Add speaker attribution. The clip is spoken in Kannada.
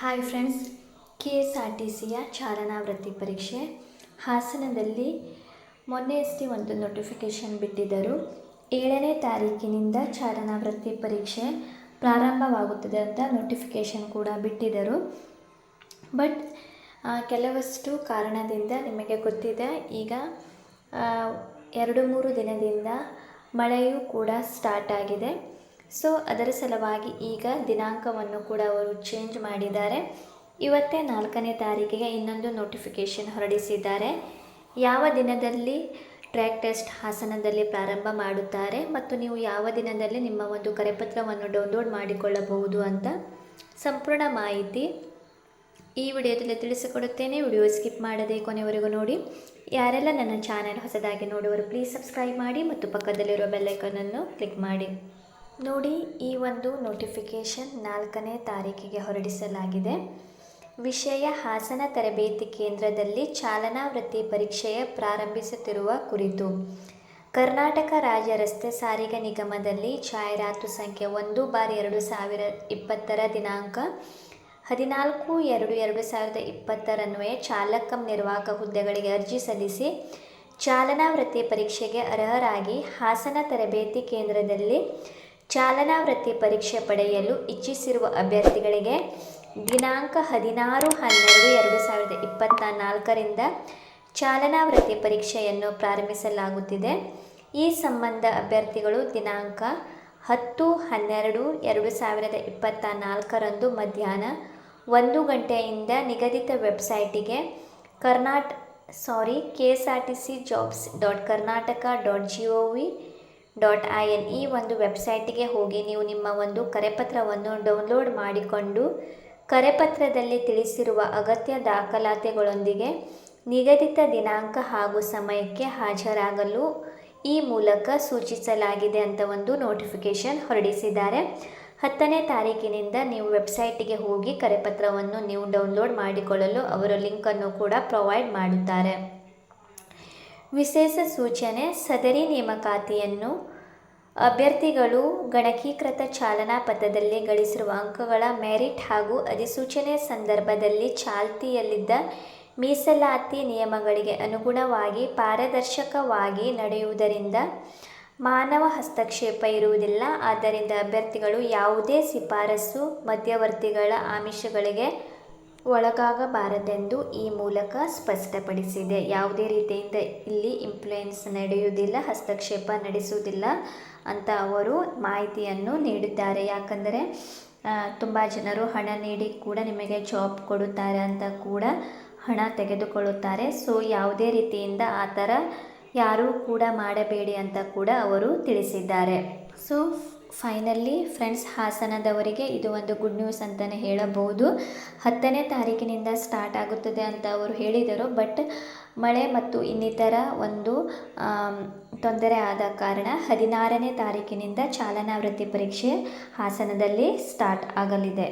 Speaker 1: Hi friends K S R T ಸಿಯ ಚಾಲನಾ ವೃತ್ತಿ ಪರೀಕ್ಷೆ. ಹಾಸನದಲ್ಲಿ ಮೊನ್ನೆಯಷ್ಟೇ ಒಂದು ನೋಟಿಫಿಕೇಷನ್ ಬಿಟ್ಟಿದ್ದರು. ಏಳನೇ ತಾರೀಕಿನಿಂದ ಚಾಲನಾ ವೃತ್ತಿ ಪರೀಕ್ಷೆ ಪ್ರಾರಂಭವಾಗುತ್ತದೆ ಅಂತ ನೋಟಿಫಿಕೇಷನ್ ಕೂಡ ಬಿಟ್ಟಿದ್ದರು. ಬಟ್ ಕೆಲವಷ್ಟು ಕಾರಣದಿಂದ ನಿಮಗೆ ಗೊತ್ತಿದೆ, ಈಗ ಎರಡು ಮೂರು ದಿನದಿಂದ ಮಳೆಯೂ ಕೂಡ ಸ್ಟಾರ್ಟ್ ಆಗಿದೆ. ಸೊ ಅದರ ಸಲುವಾಗಿ ಈಗ ದಿನಾಂಕವನ್ನು ಕೂಡ ಅವರು ಚೇಂಜ್ ಮಾಡಿದ್ದಾರೆ. ಇವತ್ತೇ ನಾಲ್ಕನೇ ತಾರೀಕಿಗೆ ಇನ್ನೊಂದು ನೋಟಿಫಿಕೇಷನ್ ಹೊರಡಿಸಿದ್ದಾರೆ. ಯಾವ ದಿನದಲ್ಲಿ ಟ್ರ್ಯಾಕ್ ಟೆಸ್ಟ್ ಹಾಸನದಲ್ಲಿ ಪ್ರಾರಂಭ ಮಾಡುತ್ತಾರೆ ಮತ್ತು ನೀವು ಯಾವ ದಿನದಲ್ಲಿ ನಿಮ್ಮ ಒಂದು ಕರೆಪತ್ರವನ್ನು ಡೌನ್ಲೋಡ್ ಮಾಡಿಕೊಳ್ಳಬಹುದು ಅಂತ ಸಂಪೂರ್ಣ ಮಾಹಿತಿ ಈ ವಿಡಿಯೋದಲ್ಲಿ ತಿಳಿಸಿಕೊಡುತ್ತೇನೆ. ವಿಡಿಯೋ ಸ್ಕಿಪ್ ಮಾಡದೆ ಕೊನೆವರೆಗೂ ನೋಡಿ. ಯಾರೆಲ್ಲ ನನ್ನ ಚಾನೆಲ್ ಹೊಸದಾಗಿ ನೋಡುವರು ಪ್ಲೀಸ್ ಸಬ್ಸ್ಕ್ರೈಬ್ ಮಾಡಿ ಮತ್ತು ಪಕ್ಕದಲ್ಲಿರುವ ಬೆಲ್ಲೈಕನನ್ನು ಕ್ಲಿಕ್ ಮಾಡಿ. ನೋಡಿ, ಈ ಒಂದು ನೋಟಿಫಿಕೇಷನ್ ನಾಲ್ಕನೇ ತಾರೀಕಿಗೆ ಹೊರಡಿಸಲಾಗಿದೆ. ವಿಷಯ ಹಾಸನ ತರಬೇತಿ ಕೇಂದ್ರದಲ್ಲಿ ಚಾಲನಾ ವೃತ್ತಿ ಪರೀಕ್ಷೆಯ ಪ್ರಾರಂಭಿಸುತ್ತಿರುವ ಕುರಿತು. ಕರ್ನಾಟಕ ರಾಜ್ಯ ರಸ್ತೆ ಸಾರಿಗೆ ನಿಗಮದಲ್ಲಿ ಜಾಹೀರಾತು ಸಂಖ್ಯೆ ಒಂದು ಬಾರಿ ಎರಡು ಸಾವಿರ ಇಪ್ಪತ್ತರ ದಿನಾಂಕ ಹದಿನಾಲ್ಕು ಎರಡು ಎರಡು ಸಾವಿರದ ಇಪ್ಪತ್ತರನ್ವಯ ಚಾಲಕ ನಿರ್ವಾಹಕ ಹುದ್ದೆಗಳಿಗೆ ಅರ್ಜಿ ಸಲ್ಲಿಸಿ ಚಾಲನಾ ವೃತ್ತಿ ಪರೀಕ್ಷೆಗೆ ಅರ್ಹರಾಗಿ ಹಾಸನ ತರಬೇತಿ ಕೇಂದ್ರದಲ್ಲಿ ಚಾಲನಾ ವೃತ್ತಿ ಪರೀಕ್ಷೆ ಪಡೆಯಲು ಇಚ್ಛಿಸಿರುವ ಅಭ್ಯರ್ಥಿಗಳಿಗೆ ದಿನಾಂಕ ಹದಿನಾರು ಹನ್ನೆರಡು ಎರಡು ಸಾವಿರದ ಇಪ್ಪತ್ತ ನಾಲ್ಕರಿಂದ ಚಾಲನಾ ವೃತ್ತಿ ಪರೀಕ್ಷೆಯನ್ನು ಪ್ರಾರಂಭಿಸಲಾಗುತ್ತಿದೆ. ಈ ಸಂಬಂಧ ಅಭ್ಯರ್ಥಿಗಳು ದಿನಾಂಕ ಹತ್ತು ಹನ್ನೆರಡು ಎರಡು ಸಾವಿರದ ಇಪ್ಪತ್ತ ನಾಲ್ಕರಂದು ಮಧ್ಯಾಹ್ನ ಒಂದು ಗಂಟೆಯಿಂದ ನಿಗದಿತ ವೆಬ್ಸೈಟಿಗೆ ಕರ್ನಾಟ, sorry K S R T C jobs dot Karnataka dot G O V dot I N ಈ ಒಂದು ವೆಬ್ಸೈಟಿಗೆ ಹೋಗಿ ನೀವು ನಿಮ್ಮ ಒಂದು ಕರೆಪತ್ರವನ್ನು ಡೌನ್ಲೋಡ್ ಮಾಡಿಕೊಂಡು ಕರೆಪತ್ರದಲ್ಲಿ ತಿಳಿಸಿರುವ ಅಗತ್ಯ ದಾಖಲಾತಿಗಳೊಂದಿಗೆ ನಿಗದಿತ ದಿನಾಂಕ ಹಾಗೂ ಸಮಯಕ್ಕೆ ಹಾಜರಾಗಲು ಈ ಮೂಲಕ ಸೂಚಿಸಲಾಗಿದೆ ಅಂತ ಒಂದು ನೋಟಿಫಿಕೇಷನ್ ಹೊರಡಿಸಿದ್ದಾರೆ. ಹತ್ತನೇ ತಾರೀಕಿನಿಂದ ನೀವು ವೆಬ್ಸೈಟಿಗೆ ಹೋಗಿ ಕರೆಪತ್ರವನ್ನು ನೀವು ಡೌನ್ಲೋಡ್ ಮಾಡಿಕೊಳ್ಳಲು ಅವರು ಲಿಂಕನ್ನು ಕೂಡ ಪ್ರೊವೈಡ್ ಮಾಡುತ್ತಾರೆ. ವಿಶೇಷ ಸೂಚನೆ, ಸದರಿ ನೇಮಕಾತಿಯನ್ನು ಅಭ್ಯರ್ಥಿಗಳು ಗಣಕೀಕೃತ ಚಾಲನಾ ಪಥದಲ್ಲಿ ಗಳಿಸಿರುವ ಅಂಕಗಳ ಮೆರಿಟ್ ಹಾಗೂ ಅಧಿಸೂಚನೆ ಸಂದರ್ಭದಲ್ಲಿ ಚಾಲ್ತಿಯಲ್ಲಿದ್ದ ಮೀಸಲಾತಿ ನಿಯಮಗಳಿಗೆ ಅನುಗುಣವಾಗಿ ಪಾರದರ್ಶಕವಾಗಿ ನಡೆಯುವುದರಿಂದ ಮಾನವ ಹಸ್ತಕ್ಷೇಪ ಇರುವುದಿಲ್ಲ. ಆದ್ದರಿಂದ ಅಭ್ಯರ್ಥಿಗಳು ಯಾವುದೇ ಶಿಫಾರಸು ಮಧ್ಯವರ್ತಿಗಳ ಆಮಿಷಗಳಿಗೆ ಒಳಗಾಗಬಾರದೆಂದು ಈ ಮೂಲಕ ಸ್ಪಷ್ಟಪಡಿಸಿದೆ. ಯಾವುದೇ ರೀತಿಯಿಂದ ಇಲ್ಲಿ ಇಂಪ್ಲೂಯೆನ್ಸ್ ನಡೆಯುವುದಿಲ್ಲ, ಹಸ್ತಕ್ಷೇಪ ನಡೆಸುವುದಿಲ್ಲ ಅಂತ ಅವರು ಮಾಹಿತಿಯನ್ನು ನೀಡಿದ್ದಾರೆ. ಯಾಕಂದರೆ ತುಂಬ ಜನರು ಹಣ ನೀಡಿ ಕೂಡ ನಿಮಗೆ ಜಾಬ್ ಕೊಡುತ್ತಾರೆ ಅಂತ ಕೂಡ ಹಣ ತೆಗೆದುಕೊಳ್ಳುತ್ತಾರೆ. ಸೊ ಯಾವುದೇ ರೀತಿಯಿಂದ ಆ ಥರ ಯಾರೂ ಕೂಡ ಮಾಡಬೇಡಿ ಅಂತ ಕೂಡ ಅವರು ತಿಳಿಸಿದ್ದಾರೆ. ಸೊ ಫೈನಲಿ ಫ್ರೆಂಡ್ಸ್, ಹಾಸನದವರಿಗೆ ಇದು ಒಂದು ಗುಡ್ ನ್ಯೂಸ್ ಅಂತಲೇ ಹೇಳಬಹುದು. ಹತ್ತನೇ ತಾರೀಕಿನಿಂದ ಸ್ಟಾರ್ಟ್ ಆಗುತ್ತದೆ ಅಂತ ಅವರು ಹೇಳಿದರು. ಬಟ್ ಮಳೆ ಮತ್ತು ಇನ್ನಿತರ ಒಂದು ತೊಂದರೆ ಆದ ಕಾರಣ ಹದಿನಾರನೇ ತಾರೀಕಿನಿಂದ ಚಾಲನಾ ವೃತ್ತಿ ಪರೀಕ್ಷೆ ಹಾಸನದಲ್ಲಿ ಸ್ಟಾರ್ಟ್ ಆಗಲಿದೆ.